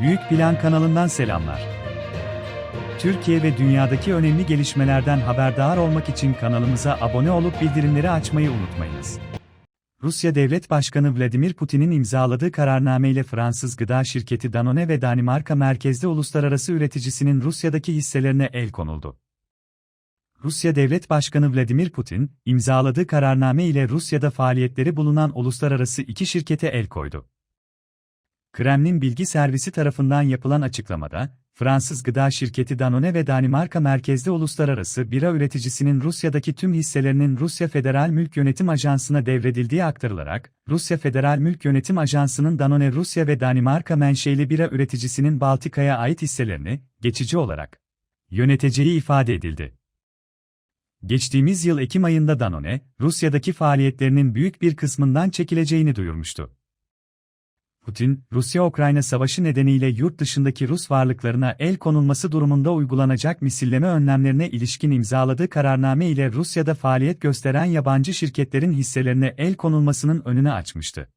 Büyük Plan kanalından selamlar. Türkiye ve dünyadaki önemli gelişmelerden haberdar olmak için kanalımıza abone olup bildirimleri açmayı unutmayınız. Rusya Devlet Başkanı Vladimir Putin'in imzaladığı kararname ile Fransız gıda şirketi Danone ve Danimarka merkezli uluslararası üreticisinin Rusya'daki hisselerine el konuldu. Rusya Devlet Başkanı Vladimir Putin, imzaladığı kararname ile Rusya'da faaliyetleri bulunan uluslararası iki şirkete el koydu. Kremlin Bilgi Servisi tarafından yapılan açıklamada, Fransız gıda şirketi Danone ve Danimarka merkezli uluslararası bira üreticisinin Rusya'daki tüm hisselerinin Rusya Federal Mülk Yönetim Ajansı'na devredildiği aktarılarak, Rusya Federal Mülk Yönetim Ajansı'nın Danone Rusya ve Danimarka menşeli bira üreticisinin Baltika'ya ait hisselerini, geçici olarak, yöneteceği ifade edildi. Geçtiğimiz yıl Ekim ayında Danone, Rusya'daki faaliyetlerinin büyük bir kısmından çekileceğini duyurmuştu. Putin, Rusya-Ukrayna savaşı nedeniyle yurt dışındaki Rus varlıklarına el konulması durumunda uygulanacak misilleme önlemlerine ilişkin imzaladığı kararname ile Rusya'da faaliyet gösteren yabancı şirketlerin hisselerine el konulmasının önünü açmıştı.